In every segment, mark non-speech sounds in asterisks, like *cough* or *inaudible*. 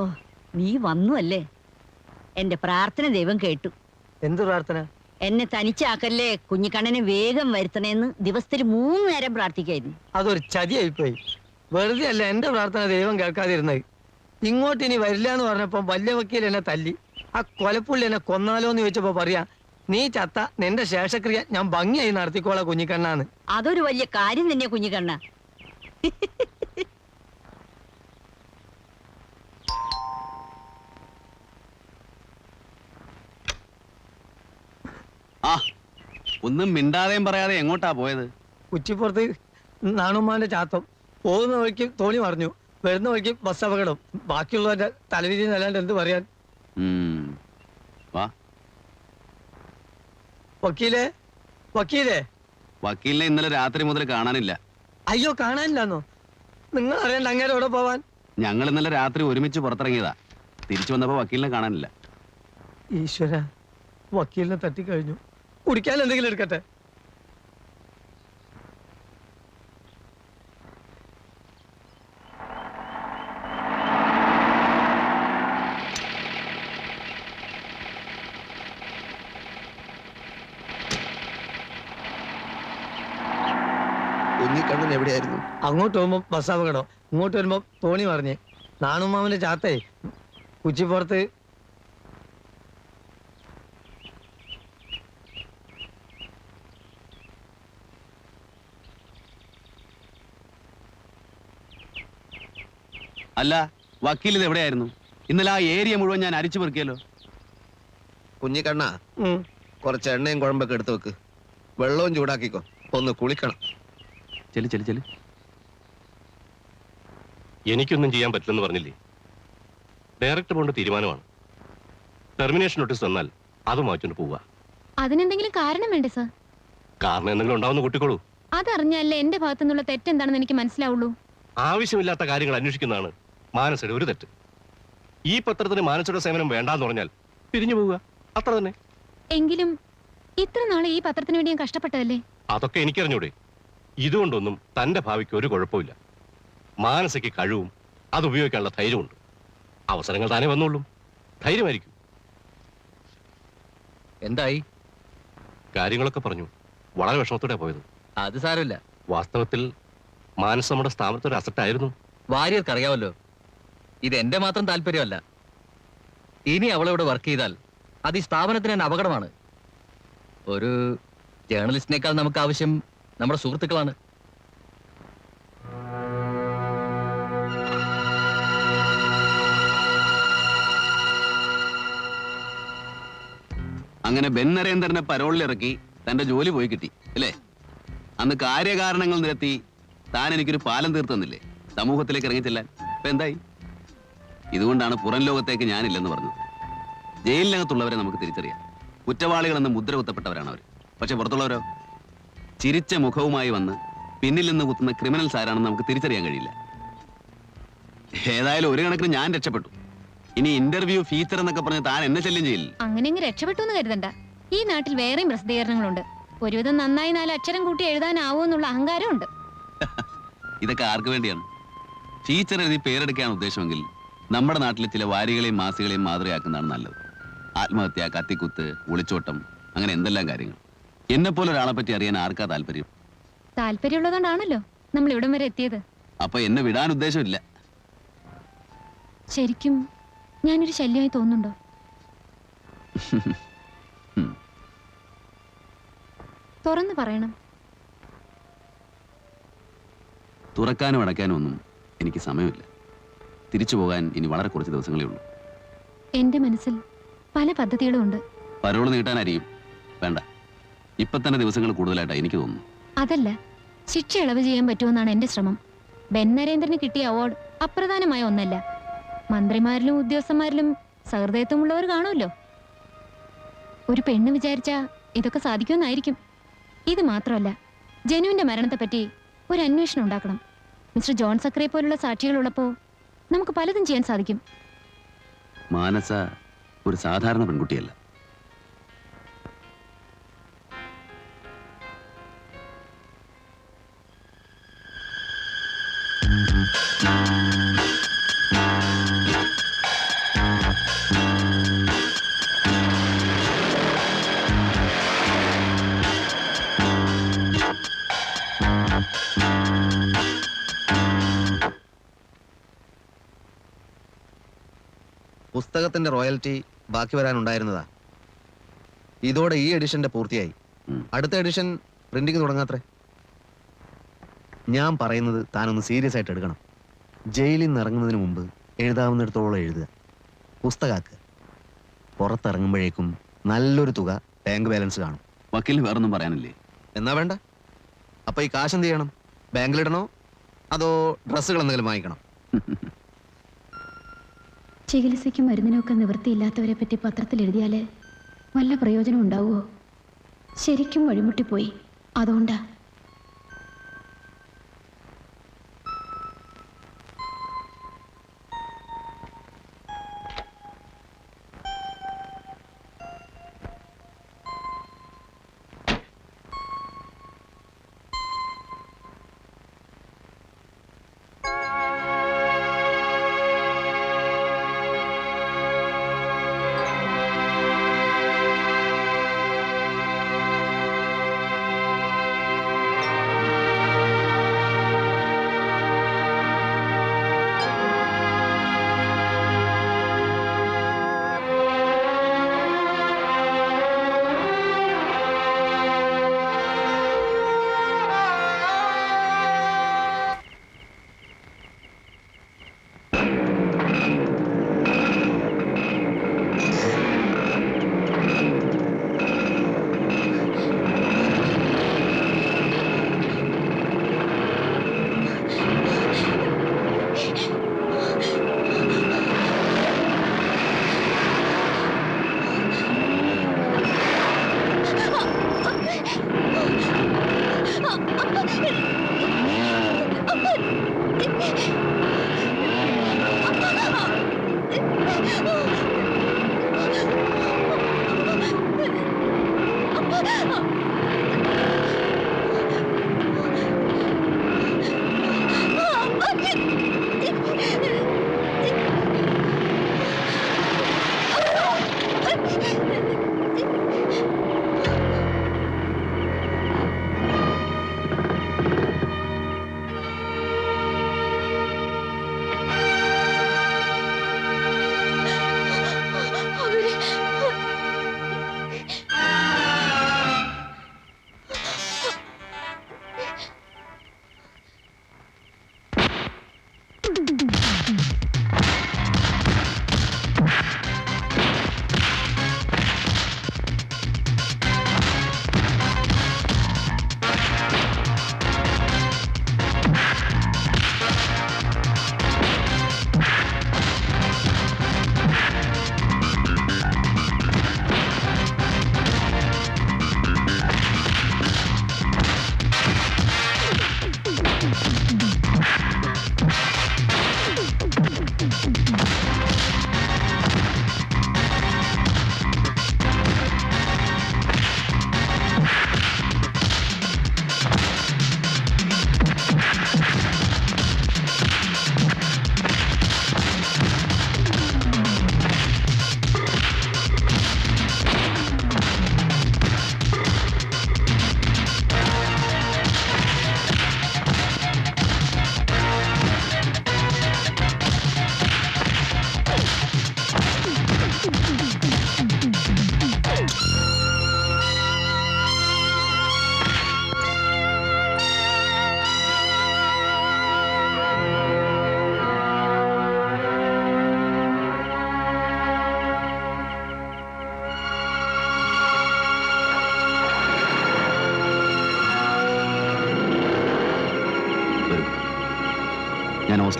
ഓ നീ വന്നു അല്ലേ എന്റെ പ്രാർത്ഥന ദൈവം കേട്ടു. എന്ത് പ്രാർത്ഥന? എന്നെ തനിച്ചാക്കല്ലേ കുഞ്ഞിക്കണ്ണനെ വേഗം വരുത്തണേന്ന് ദിവസത്തിൽ മൂന്ന് നേരം പ്രാർത്ഥിക്കായിരുന്നു. അതൊരു ചതിയായിപ്പോയി വെറുതെ അല്ല എന്റെ പ്രാർത്ഥന ദൈവം കേൾക്കാതിരുന്നത്. ഇങ്ങോട്ട് ഇനി വരില്ല എന്ന് പറഞ്ഞപ്പോ വല്യ വക്കീൽ എന്നെ തല്ലി. ആ കൊലപ്പുള്ളി എന്നെ കൊന്നാലോ എന്ന് ചോദിച്ചപ്പോ പറയാ നീ ചത്ത നിന്റെ ശേഷക്രിയ ഞാൻ ഭംഗിയായി നടത്തിക്കോളാം കുഞ്ഞിക്കണ്ണാന്ന്. അതൊരു വലിയ കാര്യം തന്നെയാ കുഞ്ഞിക്കണ്ണ. ഒന്നും മിണ്ടാതെയും പറയാതെ എങ്ങോട്ടാ പോയത്? കുച്ചിപ്പുറത്ത് നാണുമാന്റെ ചാത്തം. പോകുന്ന വഴിക്ക് തോണി മറിഞ്ഞു. വരുന്ന വഴിക്ക് ബസ് അപകടം. ബാക്കിയുള്ളവന്റെ തലവിധി അല്ലാണ്ട് എന്ത് പറയാൻ? വക്കീലെ വക്കീലെ വക്കീലേ? വക്കീലേ? വക്കീലിനെ ഇന്നലെ രാത്രി മുതൽ കാണാനില്ല. അയ്യോ കാണാനില്ലെന്നോ? നിങ്ങൾ അറിയണ്ട അങ്ങേരെ എവിടെ പോവാൻ? ഞങ്ങൾ ഇന്നലെ രാത്രി ഒരുമിച്ച് പുറത്തിറങ്ങിയതാ. തിരിച്ചു വന്നപ്പോ വക്കീലിനെ കാണാനില്ല. ഈശ്വര വക്കീലിനെ തട്ടിക്കഴിഞ്ഞു. കുടിക്കാൻ എന്തെങ്കിലും എടുക്കട്ടെ? കുഞ്ഞിക്കണ്ണൻ എവിടെയായിരുന്നു? അങ്ങോട്ട് പോകുമ്പോ ബസ് അപകടം. ഇങ്ങോട്ട് വരുമ്പോ തോണി മറിഞ്ഞ്. നാണുമാമന്റെ ചാത്തേ. കുച്ചിപ്പുറത്ത് അല്ല വക്കീൽ ഇത് എവിടെയായിരുന്നു? ഇന്നലെ ആ ഏരിയ മുഴുവൻ ഞാൻ അരിച്ചു പെറുക്കിയല്ലോ. കുഞ്ഞിക്കണ്ണ കുറച്ച് എണ്ണയും കുഴമ്പൊക്കെ എടുത്തു വെക്ക്. വെള്ളവും ചൂടാക്കിക്കോ. ഒന്ന് കുളിക്കണം. ചെല്ലു ചെല്ലു ചെല്ലു എനിക്കൊന്നും ചെയ്യാൻ പറ്റില്ലെന്ന് പറഞ്ഞില്ലേ? ഡയറക്ടർ പോണ്ട തീരുമാനമാണ്. ടെർമിനേഷൻ നോട്ടീസ് തന്നാൽ അത് മാറ്റിട്ട് പോവുക. അതിനെന്തെങ്കിലും കാരണം വേണ്ടേ സർ? കാരണം എന്തെങ്കിലും ഉണ്ടാവുന്ന കുട്ടിക്കോളൂ. അതറിഞ്ഞല്ലേ എന്റെ ഭാഗത്തുനിന്നുള്ള തെറ്റ് തെറ്റെന്താണെന്ന് എനിക്ക് മനസ്സിലാവുള്ളൂ. ആവശ്യമില്ലാത്ത കാര്യങ്ങൾ അന്വേഷിക്കുന്നതാണ് മാനസയുടെ ഒരു തെറ്റ്. ഈ പത്രത്തിന് മാനസയുടെ സേവനം വേണ്ടാന്ന് പറഞ്ഞാൽ പിരിഞ്ഞു പോവുക. അത്ര തന്നെ. എങ്കിലും ഇത്ര നാളെ ഈ പത്രത്തിന് വേണ്ടി ഞാൻ കഷ്ടപ്പെട്ടതല്ലേ? അതൊക്കെ എനിക്കറിഞ്ഞൂടെ. ഇതുകൊണ്ടൊന്നും തന്റെ ഭാവിക്ക് ഒരു കുഴപ്പമില്ല മാനസയ്ക്ക് കഴിവും അത് ഉപയോഗിക്കാനുള്ള ധൈര്യമുണ്ട് അവസരങ്ങൾ താനേ വന്നോളും. ധൈര്യമായിരിക്കും. എന്തായി? കാര്യങ്ങളൊക്കെ പറഞ്ഞു. വളരെ വിഷമത്തോടെ പോയത്. അത് സാരമില്ല. വാസ്തവത്തിൽ മാനസ് നമ്മുടെ ഒരു അസറ്റായിരുന്നു വാര്യർക്ക് അറിയാമല്ലോ. ഇത് എന്റെ മാത്രം താല്പര്യമല്ല. ഇനി അവളിവിടെ വർക്ക് ചെയ്താൽ അത് ഈ സ്ഥാപനത്തിന് തന്നെ അപകടമാണ്. ഒരു ജേർണലിസ്റ്റിനേക്കാൾ നമുക്ക് ആവശ്യം നമ്മുടെ സുഹൃത്തുക്കളാണ്. അങ്ങനെ ബെൻ നരേന്ദ്രനെ പരോളിലിറക്കി തന്റെ ജോലി പോയി കിട്ടി അല്ലേ? അന്ന് കാര്യകാരണങ്ങൾ നിരത്തി താൻ എനിക്കൊരു പാലം തീർത്തന്നില്ലേ സമൂഹത്തിലേക്ക് ഇറങ്ങിച്ചെല്ലാൻ ഇപ്പൊ എന്തായി? ഇതുകൊണ്ടാണ് പുറം ലോകത്തേക്ക് ഞാനില്ലെന്ന് പറഞ്ഞത്. ജയിലിനകത്തുള്ളവരെ നമുക്ക് തിരിച്ചറിയാം. കുറ്റവാളികളെന്ന് മുദ്ര കുത്തപ്പെട്ടവരാണ് അവർ പക്ഷെ പുറത്തുള്ളവരോ? ചിരിച്ച മുഖവുമായി വന്ന് പിന്നിൽ നിന്ന് കുത്തുന്ന ക്രിമിനൽസ് ആരാണെന്ന് നമുക്ക് തിരിച്ചറിയാൻ കഴിയില്ല. ഏതായാലും ഒരു കണക്കിന് ഞാൻ രക്ഷപ്പെട്ടു. ഇനി ഇന്റർവ്യൂ ഫീച്ചർ എന്നൊക്കെ പറഞ്ഞ് താൻ എന്നെ ശല്യം ചെയ്യില്ല. അങ്ങനെ അങ്ങ് രക്ഷപ്പെട്ടു എന്ന് കരുതണ്ട. ഈ നാട്ടിൽ വേറെയും പ്രസിദ്ധീകരണങ്ങളുണ്ട്. ഒരുവിധം നന്നായി നാല് അക്ഷരം കൂട്ടി എഴുതാനാവോ എന്നുള്ള അഹങ്കാരമുണ്ട് *laughs* ഇതൊക്കെ ആർക്ക് വേണ്ടിയാണ്? ഫീച്ചർ എഴുതി പേരെടുക്കാൻ ഉദ്ദേശമെങ്കിൽ നമ്മുടെ നാട്ടിലെ ചില വാരികളെയും മാസികളെയും മാതൃകയാക്കുന്നതാണ് നല്ലത്. ആത്മഹത്യ കത്തിക്കുത്ത് ഒളിച്ചോട്ടം അങ്ങനെ എന്തെല്ലാം കാര്യങ്ങൾ. എന്നെ പോലെ ഒരാളെ പറ്റി അറിയാൻ ആർക്കാ താല്പര്യം? താല്പര്യമുള്ളതുകൊണ്ടാണല്ലോ നമ്മൾ ഇവിടം വരെ എത്തിയത്. അപ്പൊ എന്നെ വിടാൻ ഉദ്ദേശമില്ല. ശരിക്കും ഞാനൊരു ശല്യമായി തോന്നുന്നുണ്ടോ. തുറന്നു പറയണം. തുറക്കാനും അടയ്ക്കാനും ഒന്നും എനിക്ക് സമയമില്ല. തിരിച്ചു പോകാൻ ഇനി വളരെ കുറച്ച് ദിവസങ്ങളേ ഉള്ളൂ. എന്റെ മനസ്സിൽ പല പദ്ധതികളും ഉണ്ട്. പരോൾ നീട്ടാനായിരിക്കും. വേണ്ട. ഇപ്പൊ തന്നെ ദിവസങ്ങൾ കൂടുതലായിട്ടാ എനിക്ക് തോന്നുന്നു. അതല്ല ശിക്ഷ ഇളവ് ചെയ്യാൻ പറ്റുമെന്നാണ് എന്റെ ശ്രമം. ബെൻ നരേന്ദ്രന് കിട്ടിയ അവാർഡ് അപ്രധാനമായ ഒന്നല്ല. മന്ത്രിമാരിലും ഉദ്യോഗസ്ഥന്മാരിലും സഹൃദയത്വമുള്ളവർ കാണുമല്ലോ. ഒരു പെണ്ണ് വിചാരിച്ച ഇതൊക്കെ സാധിക്കുമെന്നായിരിക്കും. ഇത് മാത്രമല്ല ജനുവിന്റെ മരണത്തെപ്പറ്റി ഒരു അന്വേഷണം ഉണ്ടാക്കണം. മിസ്റ്റർ ജോൺ സക്രയെ പോലുള്ള സാക്ഷികളുള്ളപ്പോ നമുക്ക് പലതും ചെയ്യാൻ സാധിക്കും. മാനസ ഒരു സാധാരണ പെൺകുട്ടിയല്ല. പുസ്തകത്തിന്റെ റോയൽറ്റി ബാക്കി വരാനുണ്ടായിരുന്നതാ. ഇതോടെ ഈ എഡിഷന്റെ പൂർത്തിയായി. അടുത്ത എഡിഷൻ പ്രിന്റിംഗ് തുടങ്ങാത്രേ. ഞാൻ പറയുന്നത് താനൊന്ന് സീരിയസ് ആയിട്ട് എടുക്കണം. ജയിലിൽ നിന്ന് ഇറങ്ങുന്നതിന് മുമ്പ് എഴുതാവുന്നിടത്തോളം എഴുതുക. പുസ്തകാക്കുക പുറത്തിറങ്ങുമ്പോഴേക്കും നല്ലൊരു തുക ബാങ്ക് ബാലൻസ് കാണും. വക്കീലിന് വേറൊന്നും പറയാനില്ലേ? എന്നാ വേണ്ട. അപ്പൊ ഈ കാശ് എന്ത് ചെയ്യണം? ബാങ്കിലിടണോ? അതോ ഡ്രസ്സുകൾ എന്തെങ്കിലും വാങ്ങിക്കണം? *laughs* ചികിത്സയ്ക്കും മരുന്നിനൊക്കെ നിവൃത്തിയില്ലാത്തവരെ പറ്റി പത്രത്തിൽ എഴുതിയാൽ വല്ല പ്രയോജനം ഉണ്ടാവുമോ ശരിക്കും വഴിമുട്ടിപ്പോയി. അതുകൊണ്ടാ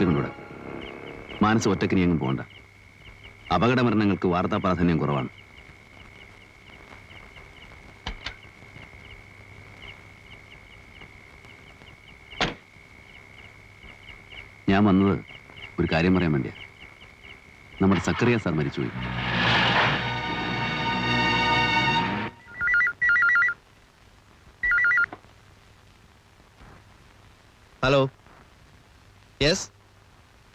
കൊണ്ടുവിടാം മാനസ് ഒറ്റയ്ക്ക് നീ എങ്ങും പോകണ്ട. അപകട മരണങ്ങൾക്ക് വാർത്താ പ്രാധാന്യം കുറവാണ്. ഞാൻ വന്നത് ഒരു കാര്യം പറയാൻ വേണ്ടിയാ. നമ്മുടെ സക്കറിയ സാർ മരിച്ചുപോയി. Hello. Yes?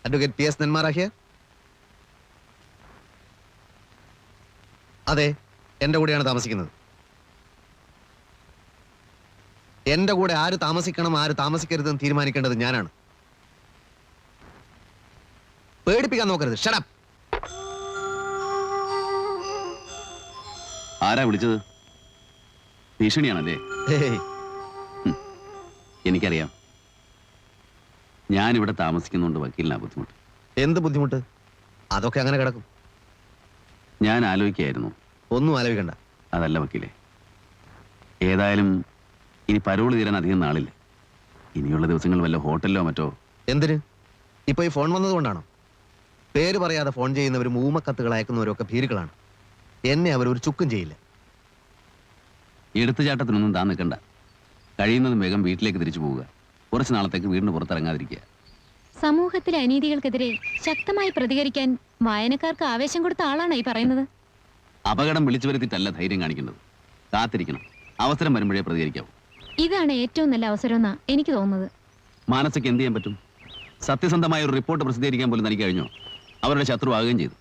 Advocate P S നെന്മാറാഹ്യ അതെ എന്റെ കൂടെയാണ് താമസിക്കുന്നത്. എന്റെ കൂടെ ആര് താമസിക്കണം ആര് താമസിക്കരുതെന്ന് തീരുമാനിക്കേണ്ടത് ഞാനാണ്. പേടിപ്പിക്കാൻ നോക്കരുത്. ഷടപ്പ് ആരാ വിളിച്ചത്? ഭീഷണിയാണല്ലേ? എനിക്കറിയാം. ഞാനിവിടെ താമസിക്കുന്നതുകൊണ്ട് വക്കീലിനാ ബുദ്ധിമുട്ട്. എന്ത് ബുദ്ധിമുട്ട്? അതൊക്കെ അങ്ങനെ കിടക്കും. ഞാൻ ആലോചിക്കായിരുന്നു ഒന്നും ആലോചിക്കണ്ട. അതല്ല വക്കീലെ ഏതായാലും ഇനി പരോൾ തീരാൻ അധികം നാളില്ല. ഇനിയുള്ള ദിവസങ്ങൾ വല്ല ഹോട്ടലിലോ മറ്റോ. എന്തിന്? ഇപ്പൊ ഈ ഫോൺ വന്നതുകൊണ്ടാണോ? പേര് പറയാതെ ഫോൺ ചെയ്യുന്നവരും ഊമക്കത്തുകൾ അയക്കുന്നവരൊക്കെ ഭീരുക്കളാണ്. എന്നെ അവർ ഒരു ചുക്കും ചെയ്യില്ല. എടുത്തുചാട്ടത്തിനൊന്നും താൻ നിൽക്കണ്ട. കഴിയുന്നതും വേഗം വീട്ടിലേക്ക് തിരിച്ചു പോവുക. കുറച്ച് നാളത്തേക്ക് വീടിന് പുറത്തിറങ്ങാതിരിക്കുക. സമൂഹത്തിലെ അനീതികൾക്കെതിരെ ശക്തമായി പ്രതികരിക്കാൻ വായനക്കാർക്ക് ആവേശം കൊടുത്ത ആളാണ് ഈ പറയുന്നത്. അപകടം വിളിച്ചു വരുത്തിയിട്ടല്ല ധൈര്യം കാണിക്കുന്നത് കാത്തിരിക്കണം. അവസരം വരുമ്പോഴേ പ്രതികരിക്കാവൂ. ഇതാണ് ഏറ്റവും നല്ല അവസരം എന്നാ എനിക്ക് തോന്നുന്നത്. മാനസയ്ക്ക് എന്ത് ചെയ്യാൻ പറ്റും? സത്യസന്ധമായ ഒരു റിപ്പോർട്ട് പ്രസിദ്ധീകരിക്കാൻ പോലും തനിക്ക് കഴിഞ്ഞോ? അവരുടെ ശത്രു ആകുകയും ചെയ്തു.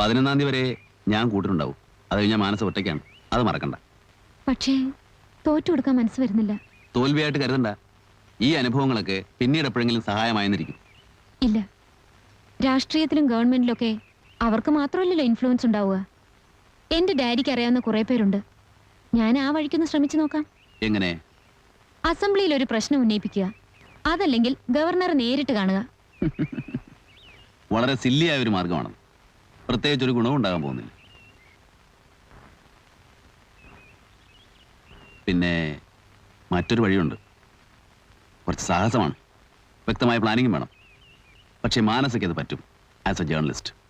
പതിനൊന്നാം തീയതി വരെ ഞാൻ കൂട്ടിനുണ്ടാവും അത് കഴിഞ്ഞാൽ മാനസ ഒറ്റയ്ക്കാണ്. അത് മറക്കണ്ട. പക്ഷേ തോറ്റു കൊടുക്കാൻ മനസ്സ് വരുന്നില്ല. തോൽവിയായിട്ട് കരുതണ്ട. ഈ അനുഭവങ്ങളൊക്കെ പിന്നീട് എപ്പോഴെങ്കിലും സഹായമായെന്നിരിക്കും. ഇല്ല. രാഷ്ട്രീയത്തിലും ഗവൺമെന്റിലൊക്കെ അവർക്ക് മാത്രമല്ലല്ലോ ഇൻഫ്ലുവൻസ് ഉണ്ടാവുക. എന്റെ ഡാഡിക്ക് അറിയാവുന്ന കുറെ പേരുണ്ട്. ഞാൻ ആ വഴിക്കൊന്ന് ശ്രമിച്ചു നോക്കാം. എങ്ങനെ? അസംബ്ലിയിൽ ഒരു പ്രശ്നം ഉന്നയിപ്പിക്കുക. അതല്ലെങ്കിൽ ഗവർണറെ നേരിട്ട് കാണുക. *laughs* വളരെ സില്ലിയായ ഒരു മാർഗമാണ് പ്രത്യേകിച്ച് ഒരു ഗുണവും ഉണ്ടാകാൻ പോകുന്നില്ല. പിന്നെ മറ്റൊരു വഴിയുണ്ട്. കുറച്ച് സാഹസമാണ്. വ്യക്തമായ പ്ലാനിങ്ങും വേണം. പക്ഷേ മാനസയ്ക്ക് അത് പറ്റും ആസ് എ ജേർണലിസ്റ്റ്